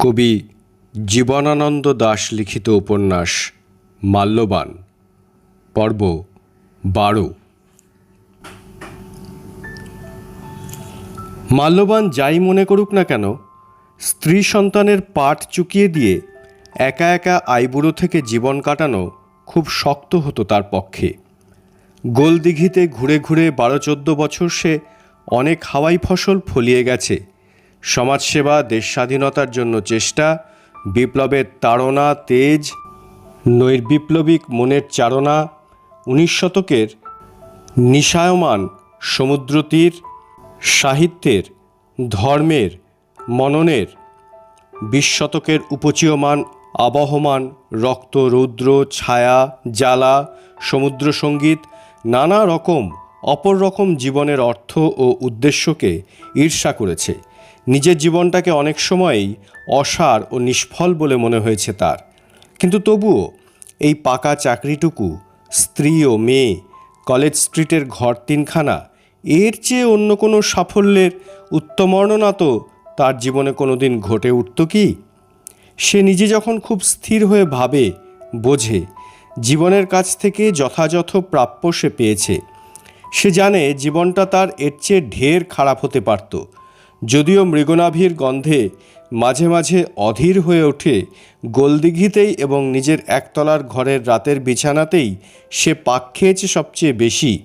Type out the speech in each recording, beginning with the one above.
কবি জীবনানন্দ দাশ লিখিত উপন্যাস মাল্যবান, পর্ব বারো। মাল্যবান যাই মনে করুক না কেন, স্ত্রী সন্তানের পাট চুকিয়ে দিয়ে একা একা আইবুড়ো থেকে জীবন কাটানো খুব শক্ত হতো তার পক্ষে। গোলদিঘিতে ঘুরে ঘুরে বারো চোদ্দ বছর সে অনেক হাওয়াই ফসল ফলিয়ে গেছে সমাজসেবা, দেশ স্বাধীনতার জন্য চেষ্টা, বিপ্লবের তাড়না, তেজ, নৈর্বিপ্লবিক মনের চারণা, উনিশ শতকের নিশায়মান সমুদ্রতীর, সাহিত্যের, ধর্মের, মননের, বিশ শতকের উপচীয়মান, আবহমান রক্ত, রৌদ্র, ছায়া, জ্বালা, সমুদ্র সংগীত, নানা রকম, অপর রকম জীবনের অর্থ ও উদ্দেশ্যকে ঈর্ষা করেছে। নিজের জীবনটাকে অনেক সময়ই অসার ও নিষ্ফল বলে মনে হয়েছে তার। কিন্তু তবুও এই পাকা চাকরিটুকু স্ত্রী ও মেয়ে, কলেজ স্ট্রিটের ঘর তিনখানা, এর চেয়ে অন্য কোনো সাফল্যের উত্তমর্ণনা তো তার জীবনে কোনো দিন ঘটে উঠত কি? সে নিজে যখন খুব স্থির হয়ে ভাবে, বোঝে, জীবনের কাছ থেকে যথাযথ প্রাপ্য সে পেয়েছে। সে জানে জীবনটা তার এর চেয়ে ঢের খারাপ হতে পারত। যদিও মৃগনাভির গন্ধে মাঝে মাঝে অধীর হয়ে ওঠে, গোলদিঘিতেই এবং নিজের একতলার ঘরের রাতের বিছানাতেই সে পাক খেয়েছে সবচেয়ে বেশি।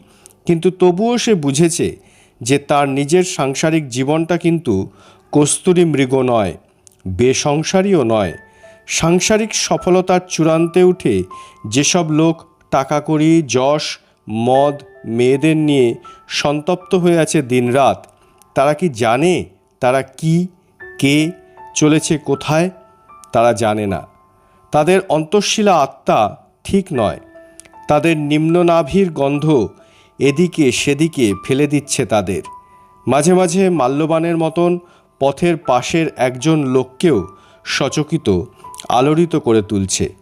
কিন্তু তবুও সে বুঝেছে যে তার নিজের সাংসারিক জীবনটা কিন্তু কস্তুরী মৃগ নয়, বেসংসারীও নয়। সাংসারিক সফলতার চূড়ান্তে উঠে যেসব লোক টাকা করি যশ, মদ, মেয়েদের নিয়ে সন্তপ্ত হয়ে আছে দিনরাত তারা কি জানে তারা কি, কে, চলেছে কোথায়? তারা জানে না। তাদের অন্তঃশীলা আত্মা ঠিক নয়। তাদের নিম্ননাভির গন্ধ এদিকে সেদিকে ফেলে দিচ্ছে তাদের। মাঝে মাঝে মাল্যবানের মতন পথের পাশের একজন লোককেও সচকিত, আলোড়িত করে তুলছে।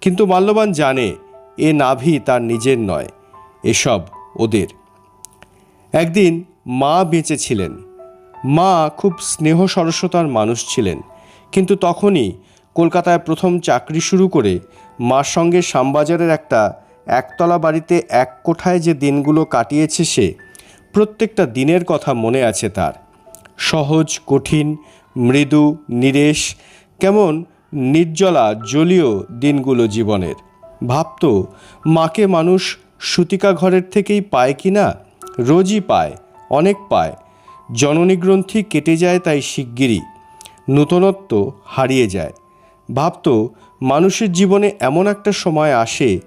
কিন্তু মাল্যবান জানে এ নাভি তার নিজের নয়, এসব ওদের। একদিন মা বেঁচে ছিলেন। মা খুব স্নেহ সরস্বতার মানুষ ছিলেন। কিন্তু তখনই কলকাতায় প্রথম চাকরি শুরু করে মার সঙ্গে শ্যামবাজারের একটা একতলা বাড়িতে এক কোঠায় যে দিনগুলো কাটিয়েছে সে, প্রত্যেকটা দিনের কথা মনে আছে তার। সহজ, কঠিন, মৃদু, নিরেশ, কেমন নির্জলা, জলীয় দিনগুলো জীবনের। ভাবতো, মাকে মানুষ সুতিকা ঘরের থেকেই পায় কি না রোজই পায়। অনেক পায়। জননী গ্রন্থি কেটে যায় তাই শিগগিরই। নূতনত্ব হারিয়ে যায়। ভাবতো, মানুষের জীবনে এমন একটা সময় আসে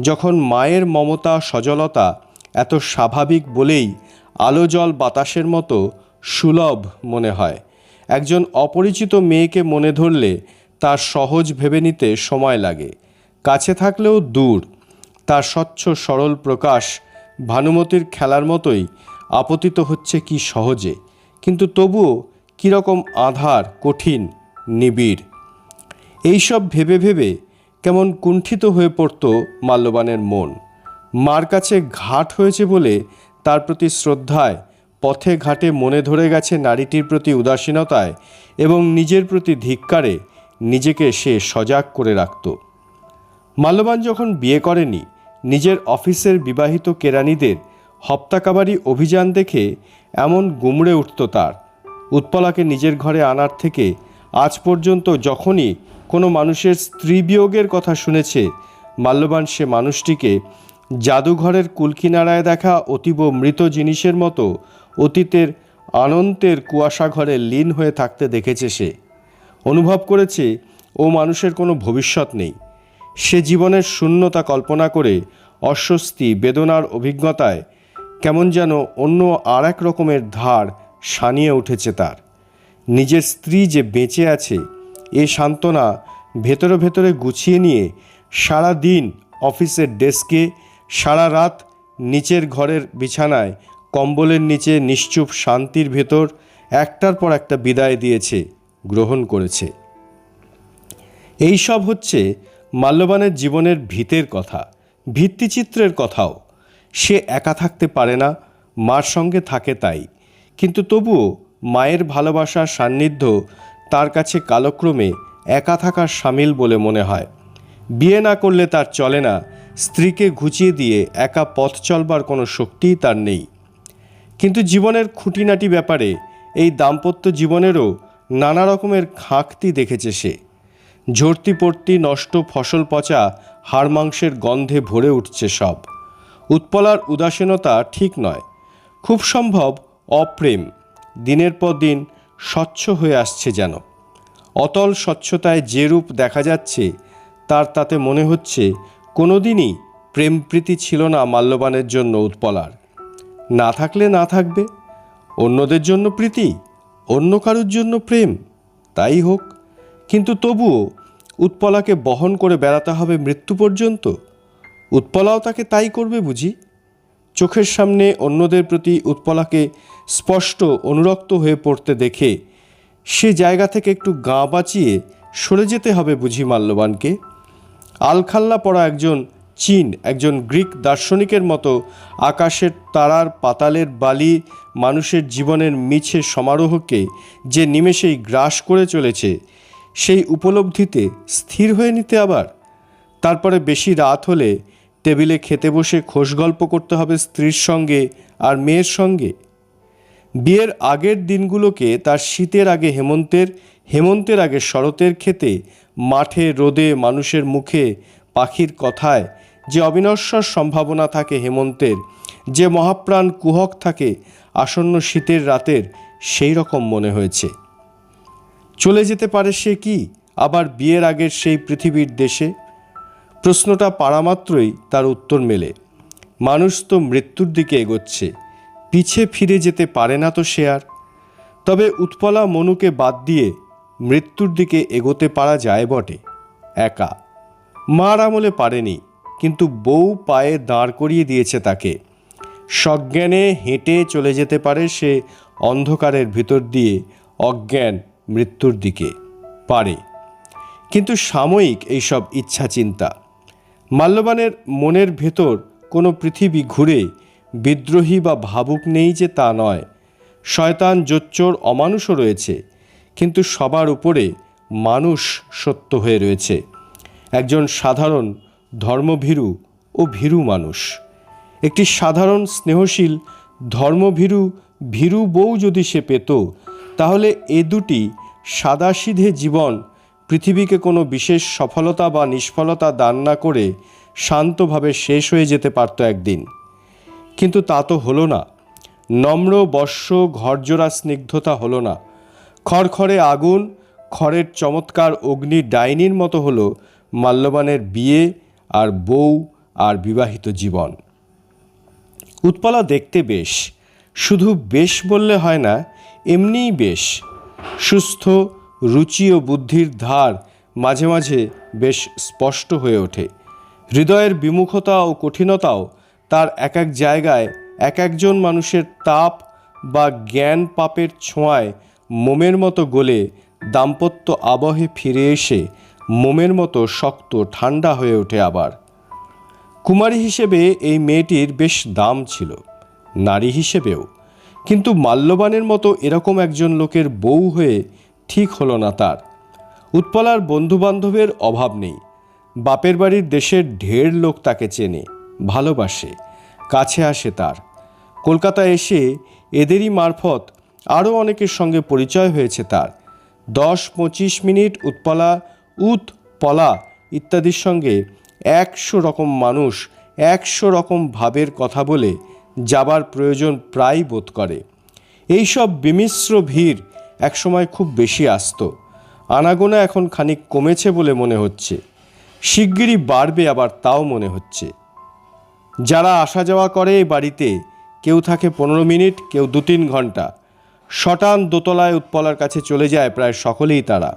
যখন মায়ের মমতা, সজলতা এত স্বাভাবিক বলেই আলো জল বাতাসের মতো সুলভ মনে হয়। একজন অপরিচিত মেয়েকে মনে ধরলে তার সহজ ভেবে নিতে সময় লাগে। কাছে থাকলেও দূর। তার স্বচ্ছ সরল প্রকাশ ভানুমতির খেলার মতোই আপতিত হচ্ছে কি সহজে, কিন্তু তবুও কীরকম আধার কঠিন, নিবিড়। এইসব ভেবে ভেবে কেমন কুণ্ঠিত হয়ে পড়ত মাল্যবানের মন। মার কাছে ঘাট হয়েছে বলে তার প্রতি শ্রদ্ধায় পথে ঘাটে মনে ধরে গেছে নারীটির প্রতি উদাসীনতায় এবং নিজের প্রতি ধিক্কারে নিজেকে সে সজাগ করে রাখত। মাল্যবান যখন বিয়ে করেনি, নিজের অফিসের বিবাহিত কেরানিদের হপ্তাকাবারি অভিযান দেখে এমন গুমড়ে উঠত তার। উৎপলাকে নিজের ঘরে আনার থেকে আজ পর্যন্ত যখনই কোনো মানুষের স্ত্রী বিয়োগের কথা শুনেছে, মাল্যবান সে মানুষটিকে জাদুঘরের কুলকিনারায় দেখা অতীব মৃত জিনিসের মতো অতীতের আনন্দের কুয়াশাঘরে লীন হয়ে থাকতে দেখেছে সে। অনুভব করেছে, ও মানুষের কোনো ভবিষ্যৎ নেই। সে জীবনের শূন্যতা কল্পনা করে অস্বস্তি, বেদনার অভিজ্ঞতায় কেমন যেন অন্য আর এক রকমের ধার সানিয়ে উঠেছে তার। নিজের স্ত্রী যে বেঁচে আছে, এ সান্ত্বনা ভেতরে ভেতরে গুছিয়ে নিয়ে সারা দিন অফিসের ডেস্কে, সারা রাত নিচের ঘরের বিছানায় কম্বলের নিচে নিশ্চুপ শান্তির ভেতর একটার পর একটা বিদায় দিয়েছে, গ্রহণ করেছে। এই সব হচ্ছে মাল্যবানের জীবনের ভিতের কথা, ভিত্তিচিত্রের কথাও। সে একা থাকতে পারে না, মার সঙ্গে থাকে তাই। কিন্তু তবুও মায়ের ভালোবাসার সান্নিধ্য তার কাছে কালক্রমে একা থাকার সামিল বলে মনে হয়। বিয়ে না করলে তার চলে না, স্ত্রীকে ঘুচিয়ে দিয়ে একা পথ চলবার কোনো শক্তিই তার নেই। কিন্তু জীবনের খুঁটিনাটি ব্যাপারে এই দাম্পত্য জীবনেরও নানা রকমের খাঁকতি দেখেছে সে। ঝরতি পড়তি নষ্ট ফসল পচা হাড় মাংসের গন্ধে ভরে উঠছে সব। উৎপলার উদাসীনতা ঠিক নয়। খুব সম্ভব অপ্রেম। দিনের পর দিন স্বচ্ছ হয়ে আসছে যেন। অতল স্বচ্ছতায় যে রূপ দেখা যাচ্ছে, তার তাতে মনে হচ্ছে কোনোদিনই প্রেম প্রীতি ছিল না মাল্যবানের জন্য উৎপলার। না থাকলে না থাকবে। অন্যদের জন্য প্রীতি, অন্য কারুর জন্য প্রেম, তাই হোক। কিন্তু তবুও উৎপলাকে বহন করে বেড়াতে হবে মৃত্যু পর্যন্ত। উৎপলাও তাকে তাই করবে বুঝি? চোখের সামনে অন্যদের প্রতি উৎপলাকে স্পষ্ট অনুরক্ত হয়ে পড়তে দেখে সে জায়গা থেকে একটু গা বাঁচিয়ে সরে যেতে হবে বুঝি মাল্যবানকে। আলখাল্লা পড়া একজন চীন, একজন গ্রিক দার্শনিকের মতো আকাশের তারার পাতালের বালি মানুষের জীবনের মিছে সমারোহকে যে নিমেষেই গ্রাস করে চলেছে, সেই উপলব্ধিতে স্থির হয়ে নিতে আবার। তারপরে বেশি রাত হলে টেবিলে খেতে বসে খোশ গল্প করতে হবে স্ত্রীর সঙ্গে আর মেয়ের সঙ্গে। বিয়ের আগের দিনগুলোকে তার শীতের আগে হেমন্তের হেমন্তের আগে শরতের খেতে, মাঠে রোদে মানুষের মুখে পাখির কথায় যে অবিনশ্বর সম্ভাবনা থাকে হেমন্তের, যে মহাপ্রাণ কুহক থাকে আসন্ন শীতের রাতের, সেই রকম মনে হয়েছে। চলে যেতে পারে সে কি? আবার বিয়ের আগের সেই পৃথিবীর দেশে? প্রশ্নটা পাড়ামাত্রই তার উত্তর মেলে। মানুষ তো মৃত্যুর দিকে এগোচ্ছে, পিছে ফিরে যেতে পারে না তো সে আর। তবে উৎপলা মনুকে বাদ দিয়ে মৃত্যুর দিকে এগোতে পারা যায় বটে, একা। মার আমলে পারেনি, কিন্তু বউ পায়ে দাঁড় করিয়ে দিয়েছে তাকে। সজ্ঞানে হেঁটে চলে যেতে পারে সে অন্ধকারের ভিতর দিয়ে অজ্ঞান মৃত্যুর দিকে পারে। কিন্তু সাময়িক এইসব ইচ্ছা চিন্তা মাল্যবানের মনের ভেতর কোনো পৃথিবী ঘুরে বিদ্রোহী বা ভাবুক নেই যে তা নয়। শয়তান, জোচ্চোর, অমানুষও রয়েছে, কিন্তু সবার উপরে মানুষ সত্য হয়ে রয়েছে। একজন সাধারণ ধর্মভীরু ও ভীরু মানুষ। একটি সাধারণ স্নেহশীল ধর্মভীরু, ভীরু বউ যদি সে পেত, তাহলে এ দুটি সাদাসিধে জীবন পৃথিবীকে কোনো বিশেষ সফলতা বা নিষ্ফলতা দান না করে শান্তভাবে শেষ হয়ে যেতে পারত একদিন। কিন্তু তা তো হলো না। নম্র, বর্ষ, ঘরজোড়া স্নিগ্ধতা হলো না। খড়খড়ে আগুন, খড়ের চমৎকার অগ্নি ডাইনির মতো হলো মাল্যবানের বিয়ে আর বউ আর বিবাহিত জীবন। উৎপলা দেখতে বেশ। শুধু বেশ বললে হয় না, এমনিই বেশ। সুস্থ রুচি ও বুদ্ধির ধার মাঝে মাঝে বেশ স্পষ্ট হয়ে ওঠে। হৃদয়ের বিমুখতা ও কঠিনতাও তার এক এক জায়গায় এক একজন মানুষের তাপ বা জ্ঞান পাপের ছোঁয়ায় মোমের মতো গলে দাম্পত্য আবহে ফিরে এসে মোমের মতো শক্ত, ঠান্ডা হয়ে ওঠে আবার। কুমারী হিসেবে এই মেয়েটির বেশ দাম ছিল, নারী হিসেবেও। কিন্তু মাল্যবানের মতো এরকম একজন লোকের বউ হয়ে ঠিক হলো না তার। উৎপলার বন্ধুবান্ধবের অভাব নেই। বাপের বাড়ির দেশের ঢের লোক তাকে চেনে, ভালোবাসে, কাছে আসে তার। কলকাতা এসে এদেরই মারফত আরও অনেকের সঙ্গে পরিচয় হয়েছে তার। দশ পঁচিশ মিনিট উৎপলা, উৎ, পলা ইত্যাদির সঙ্গে একশো রকম মানুষ, একশো রকম ভাবের কথা বলে যাবার প্রয়োজন প্রায় বোধ করে। এইসব বিমিশ্র ভিড় একসময় খুব বেশি আসতো। আনাগোনা এখন খানিক কমেছে বলে মনে হচ্ছে। শিগগিরই বাড়বে আবার তাও মনে হচ্ছে। যারা আসা যাওয়া করে এই বাড়িতে, কেউ থাকে পনেরো মিনিট, কেউ দু তিন ঘণ্টা। শটান দোতলায় উৎপলার কাছে চলে যায় প্রায় সকলেই তারা।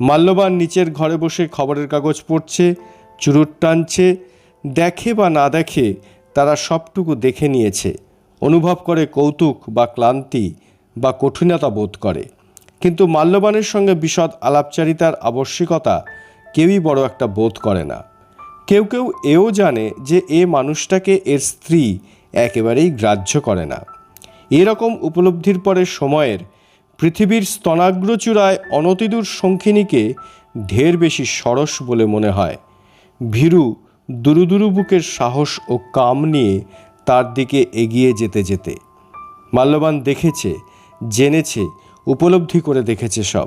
মাল্যবান নিচের ঘরে বসে খবরের কাগজ পড়ছে, চুরুট টানছে, দেখে বা না দেখে তারা সবটুকু দেখে নিয়েছে। অনুভব করে কৌতুক বা ক্লান্তি বা কঠিনতা বোধ করে। কিন্তু মাল্যবানের সঙ্গে বিশদ আলাপচারিতার আবশ্যিকতা কেউই বড় একটা বোধ করে না। কেউ কেউ এও জানে যে এ মানুষটাকে এর স্ত্রী একেবারেই গ্রাহ্য করে না। এরকম উপলব্ধির পরে সময়ের পৃথিবীর স্তনাগ্রচূড়ায় অনতিদূর শঙ্খিনীকে ঢের বেশি সরস বলে মনে হয়। ভীরু, দুরুদুরু বুকের সাহস ও কাম নিয়ে তার দিকে এগিয়ে যেতে যেতে। মাল্যবান দেখেছে জেনেছে, উপলব্ধি করে দেখেছে সব।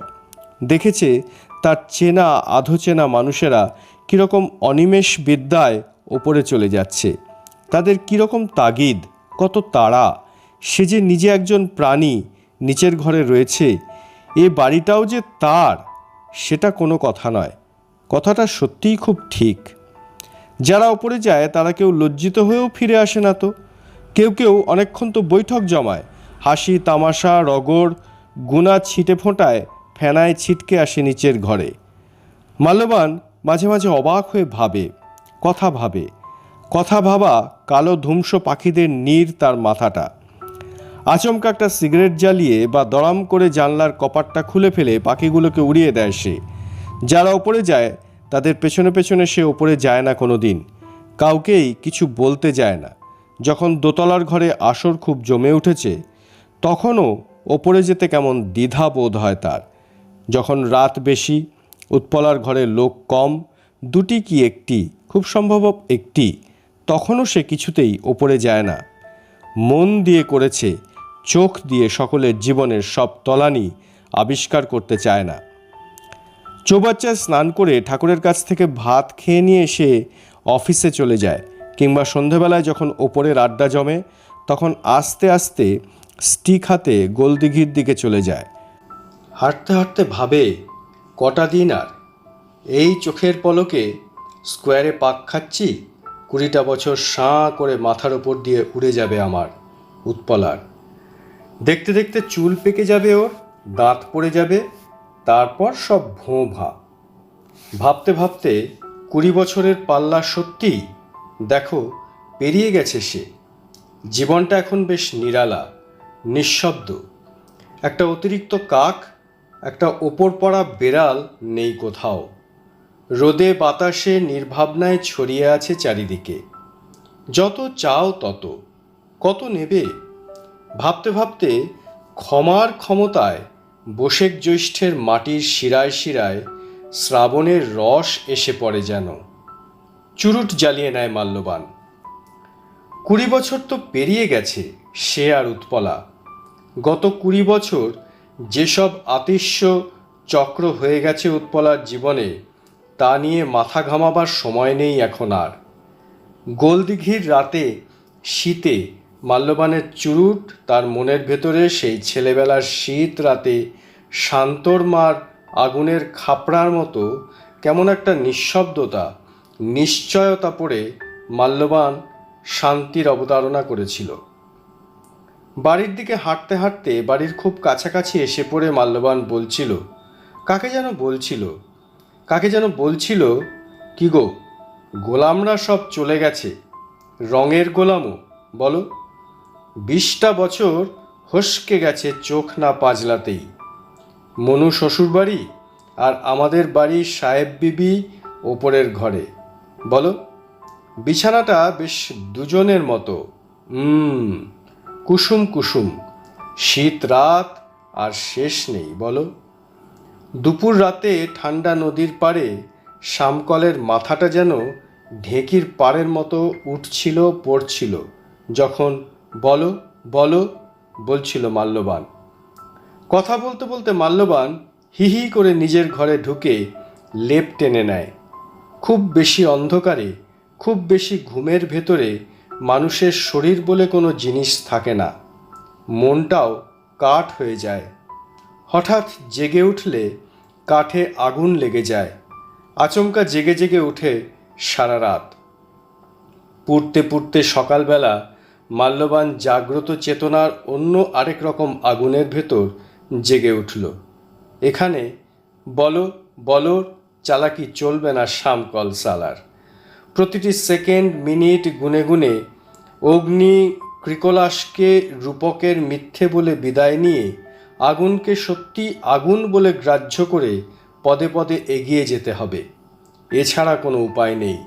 দেখেছে তার চেনা আধো চেনা মানুষেরা কীরকম অনিমেষ বিদ্যায় ওপরে চলে যাচ্ছে। তাদের কীরকম তাগিদ, কত তাড়া। সে যে নিজে একজন প্রাণী নিচের ঘরে রয়েছে, এ বাড়িটাও যে তার, সেটা কোনো কথা নয়। কথাটা সত্যিই খুব ঠিক। যারা ওপরে যায়, তারা কেউ লজ্জিত হয়েও ফিরে আসে না তো। কেউ কেউ অনেকক্ষণ তো বৈঠক জমায় হাসি, তামাশা রগর গুণা ছিটে ফোঁটায় ফেনায় ছিটকে আসে নিচের ঘরে। মাল্যবান মাঝে মাঝে অবাক হয়ে ভাবে, কথা ভাবে। কথা ভাবা কালো ধূমস পাখিদের নীর তার মাথাটা। আচমকা একটা সিগারেট জ্বালিয়ে বা দড়াম করে জানলার কপাটটা খুলে ফেলে পাখিগুলোকে উড়িয়ে দেয় সে। যারা ওপরে যায়, তাদের পেছনে পেছনে সে ওপরে যায় না কোনো দিন কাউকেই কিছু বলতে যায় না। যখন দোতলার ঘরে আসর খুব জমে উঠেছে তখনও ওপরে যেতে কেমন দ্বিধা বোধ হয় তার। যখন রাত বেশি, উৎপলার ঘরে লোক কম, দুটি কি একটি, খুব সম্ভব একটি, তখনও সে কিছুতেই ওপরে যায় না। মন দিয়ে করেছে, চোখ দিয়ে সকলের জীবনের সব তলানি আবিষ্কার করতে চায় না। চৌবাচ্চায় স্নান করে ঠাকুরের কাছ থেকে ভাত খেয়ে নিয়ে এসে অফিসে চলে যায়, কিংবা সন্ধেবেলায় যখন ওপরের আড্ডা জমে, তখন আস্তে আস্তে স্টিক হাতে গোলদিঘির দিকে চলে যায়। হাঁটতে হাঁটতে ভাবে, কটা দিন আর? এই চোখের পলকে স্কোয়ারে পাক খাচ্ছি, কুড়িটা বছর সাঁ করে মাথার ওপর দিয়ে উড়ে যাবে আমার উৎপলার। দেখতে দেখতে চুল পেকে যাবে ওর, দাঁত পড়ে যাবে, তারপর সব ভোঁ ভা। ভাবতে ভাবতে কুড়ি বছরের পাল্লা সত্যি দেখো, পেরিয়ে গেছে সে। জীবনটা এখন বেশ নিরালা। নিঃশব্দ। একটা অতিরিক্ত কাক, একটা ওপর পড়া বেড়াল নেই কোথাও। রোদে বাতাসে নির্ভাবনায় ছড়িয়ে আছে চারিদিকে। যত চাও তত। কত নেবে? ভাবতে ভাবতে ক্ষমার ক্ষমতায় বসেক জ্যৈষ্ঠের মাটির শিরায় শিরায় শ্রাবণের রস এসে পড়ে যেন। চুরুট জ্বালিয়ে নেয় মাল্যবান। কুড়ি বছর তো পেরিয়ে গেছে। সে আর উৎপলা। গত কুড়ি বছর যেসব আতিশ্য চক্র হয়ে গেছে উৎপলার জীবনে, তা নিয়ে মাথা ঘামাবার সময় নেই এখন আর। গোলদিঘির রাতে শীতে মাল্যবানের চুরুট তার মনের ভেতরে সেই ছেলেবেলার শীত রাতে শান্তর মার আগুনের খাপড়ার মতো কেমন একটা নিঃশব্দতা, নিশ্চয়তা পড়ে মাল্যবান শান্তির অবতারণা করেছিল। বাড়ির দিকে হাঁটতে হাঁটতে বাড়ির খুব কাছাকাছি এসে পড়ে মাল্যবান বলছিল, কাকে যেন বলছিল? কাকে যেন বলছিল? কি গো, গোলামরা সব চলে গেছে। রঙের গোলামও, বলো। বিশটা বছর হসকে গেছে চোখ না পাজলাতেই। মনু শ্বশুরবাড়ি আর আমাদের বাড়ি সাহেব বিবি ওপরের ঘরে, বলো। বিছানাটা বেশ দুজনের মতো হুম কুসুম কুসুম, শীত রাত আর শেষ নেই, বলো। দুপুর রাতে ঠান্ডা নদীর পাড়ে শামকলের মাথাটা যেন ঢেকির পাড়ের মতো উঠছিল, পড়ছিল। যখন বলো বলো, বলছিল মাল্যবান। কথা বলতে বলতে মাল্যবান হি হি করে নিজের ঘরে ঢুকে লেপ টেনে নেয়। খুব বেশি অন্ধকারে, খুব বেশি ঘুমের ভেতরে মানুষের শরীর বলে কোনো জিনিস থাকে না। মনটাও কাঠ হয়ে যায়। হঠাৎ জেগে উঠলে কাঠে আগুন লেগে যায়। আচমকা জেগে জেগে উঠে সারা রাত। পুড়তে পুড়তে সকালবেলা মাল্যবান জাগ্রত চেতনার অন্য আরেক রকম আগুনের ভেতর জেগে উঠল। এখানে, বলো বলো, চালাকি চলবে না শামকল সালার প্রতিটি সেকেন্ড, মিনিট গুনে গুনে অগ্নি ক্রিকলাসকে রূপকের মিথ্যে বলে বিদায় নিয়ে আগুনকে সত্যি আগুন বলে গ্রাহ্য করে পদে পদে এগিয়ে যেতে হবে। এছাড়া কোনো উপায় নেই,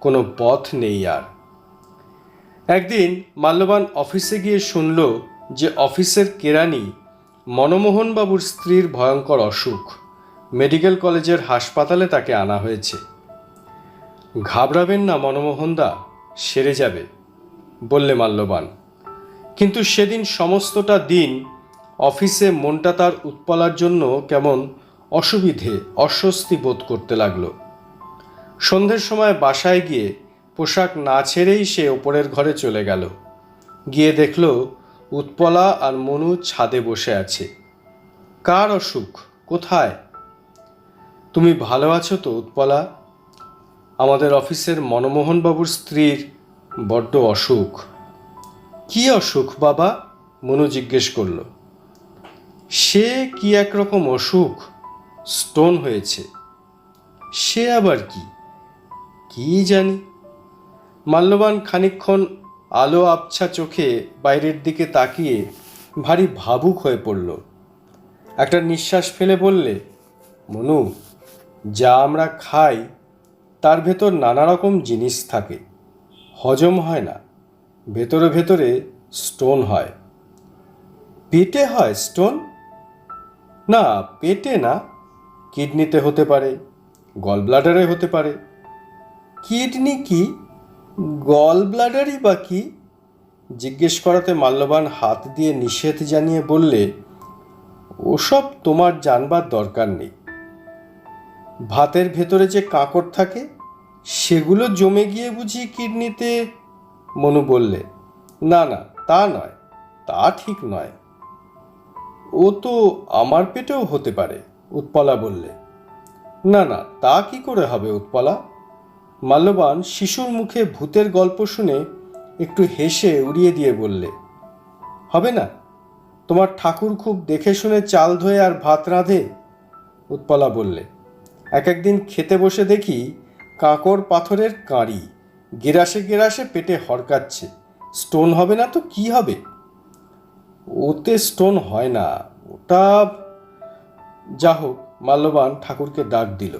কোনো পথ নেই আর। একদিন মাল্যবান অফিসে গিয়ে শুনল যে অফিসের কেরানি মনমোহনবাবুর স্ত্রীর ভয়ঙ্কর অসুখ। মেডিকেল কলেজের হাসপাতালে তাকে আনা হয়েছে। ঘাবড়াবেন না মনমোহনদা সেরে যাবে, বললে মাল্যবান। কিন্তু সেদিন সমস্তটা দিন অফিসে মনটা তার উৎপলার জন্য কেমন অসুবিধে, অস্বস্তি বোধ করতে লাগল। সন্ধ্যের সময় বাসায় গিয়ে পোশাক না ছেড়েই সে ওপরের ঘরে চলে গেল। গিয়ে দেখল উৎপলা আর মনু ছাদে বসে আছে। কার অসুখ? কোথায়? তুমি ভালো আছো তো উৎপলা? আমাদের অফিসের মনমোহনবাবুর স্ত্রীর বড্ড অসুখ। কি অসুখ, বাবা? মনু জিজ্ঞেস করল। সে কি একরকম অসুখ? স্টোন হয়েছে। সে আবার কি? কি জানি। মাল্যবান খানিকক্ষণ আলো আবছা চোখে বাইরের দিকে তাকিয়ে ভারী ভাবুক হয়ে পড়ল। একটা নিঃশ্বাস ফেলে বললে, মনু, যা আমরা খাই তার ভেতর নানা রকম জিনিস থাকে। হজম হয় না। ভেতরে ভেতরে স্টোন হয়। পেটে হয় স্টোন? না, পেটে না। কিডনিতে হতে পারে গল ব্লাডারে হতে পারে। কিডনি কি? গল ব্লাডারই বা কি? জিজ্ঞেস করাতে মাল্যবান হাত দিয়ে নিষেধ জানিয়ে বললে, ওসব তোমার জানবার দরকার নেই। ভাতের ভেতরে যে কাঁকড় থাকে সেগুলো জমে গিয়ে বুঝি কিডনিতে? মনু বললে, না না, তা নয়, তা ঠিক নয়। ও তো আমার পেটেও হতে পারে, উৎপলা বললে। না না, তা কি করে হবে উৎপলা? মাল্যবান শিশুর মুখে ভূতের গল্প শুনে একটু হেসে উড়িয়ে দিয়ে বললে, হবে না, তোমার ঠাকুর খুব দেখে শুনে চাল ধোয়ে আর ভাত রাঁধে? উৎপলা বললে, এক একদিন খেতে বসে দেখি কাঁকড় পাথরের কাঁড়ি। গেরাসে গেরাসে পেটে হরকাচ্ছে স্টোন হবে না তো কি হবে? ওতে স্টোন হয় না। ওটা যা হোক, মাল্যবান ঠাকুরকে ডাক দিল।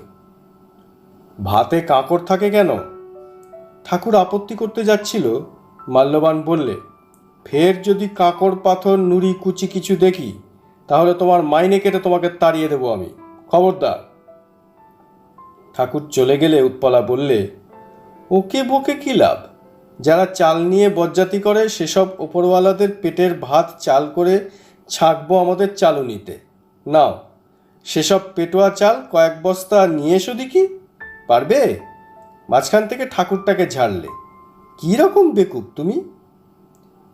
ভাতে কাঁকড় থাকে কেন? ঠাকুর আপত্তি করতে যাচ্ছিল। মাল্যবান বললে, ফের যদি কাঁকড় পাথর, নুড়ি, কুচি কিছু দেখি, তাহলে তোমার মাইনে কেটে তোমাকে তাড়িয়ে দেবো আমি। খবরদার। ঠাকুর চলে গেলে উৎপলা বললে, ওকে বকে কী লাভ? যারা চাল নিয়ে বজ্জাতি করে, সেসব ওপরওয়ালাদের পেটের ভাত চাল করে ছাঁকবো আমাদের চালুনিতে। নাও, সেসব পেটোয়া চাল কয়েক বস্তা নিয়ে এসো দেখি, পারবে? মাঝখান থেকে ঠাকুরটাকে ঝাড়লে, কী রকম বেকুব তুমি?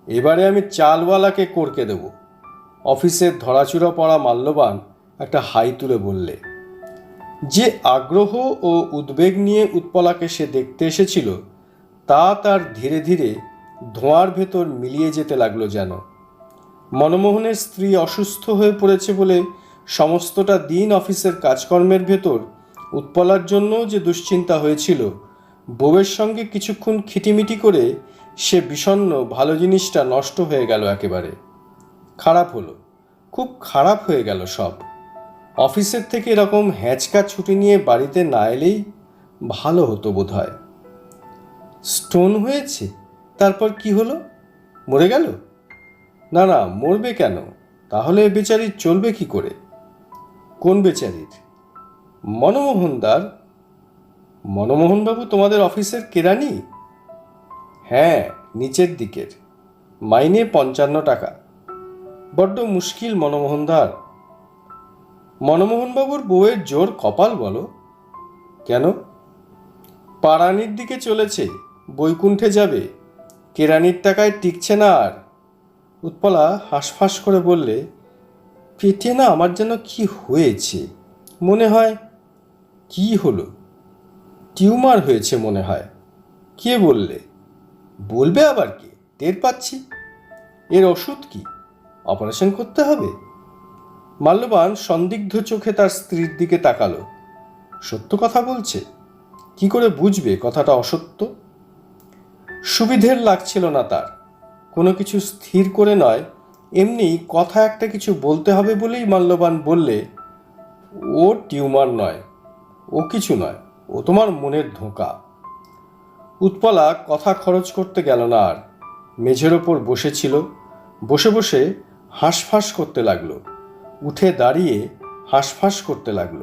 এবারে আমি চালওয়ালাকে করকে দেব। অফিসের ধরাচুরা পড়া মাল্যবান একটা হাই তুলে বললে যে আগ্রহ ও উদ্বেগ নিয়ে উৎপলাকে সে দেখতে এসেছিল, তা তার ধীরে ধীরে ধোঁয়ার ভেতর মিলিয়ে যেতে লাগল যেন। মনমোহনের স্ত্রী অসুস্থ হয়ে পড়েছে বলে সমস্তটা দিন অফিসের কাজকর্মের ভেতর উৎপলার জন্য যে দুশ্চিন্তা হয়েছিল, বউয়ের সঙ্গে কিছুক্ষণ খিটিমিটি করে সে বিষণ্ণ, ভালো জিনিসটা নষ্ট হয়ে গেল একেবারে। খারাপ হলো, খুব খারাপ হয়ে গেল সব। অফিসের থেকে এরকম হ্যাঁচকা ছুটি নিয়ে বাড়িতে না এলেই ভালো হতো বোধ হয় স্টোন হয়েছে, তারপর কি হলো? মরে গেল? না না, মরবে কেন? তাহলে বেচারি চলবে কি করে? কোন বেচারির? মনমোহনদার? মনমোহনবাবু তোমাদের অফিসের কেরানি? হ্যাঁ নিচের দিকের। মাইনে পঞ্চান্ন টাকা। বড্ড মুশকিল মনমোহনদার। মনমোহনবাবুর বউয়ের জোর কপাল বলো। কেন? পাড়ানির দিকে চলেছে, বৈকুণ্ঠে যাবে, কেরানির টাকায় টিকছে না আর। উৎপলা হাঁসফাঁস করে বললে, পেটে না আমার যেন কি হয়েছে? মনে হয়, কি হলো? টিউমার হয়েছে মনে হয়। কে বললে? বলবে আবার কি? টের পাচ্ছি। এর ওষুধ কি? অপারেশন করতে হবে? মাল্যবান সন্দিগ্ধ চোখে তার স্ত্রীর দিকে তাকালো। সত্য কথা বলছে? কি করে বুঝবে কথাটা অসত্য? সুবিধের লাগছিল না তার। কোনো কিছু স্থির করে নয়, এমনি কথা একটা কিছু বলতে হবে বলেই মাল্যবান বললে, ও টিউমার নয়, ও কিছু নয়, ও তোমার মনের ধোঁকা। উৎপলা কথা খরচ করতে গেল না আর। মেঝের ওপর বসেছিল, বসে বসে হাঁসফাঁস করতে লাগল। উঠে দাঁড়িয়ে হাঁসফাঁস করতে লাগল।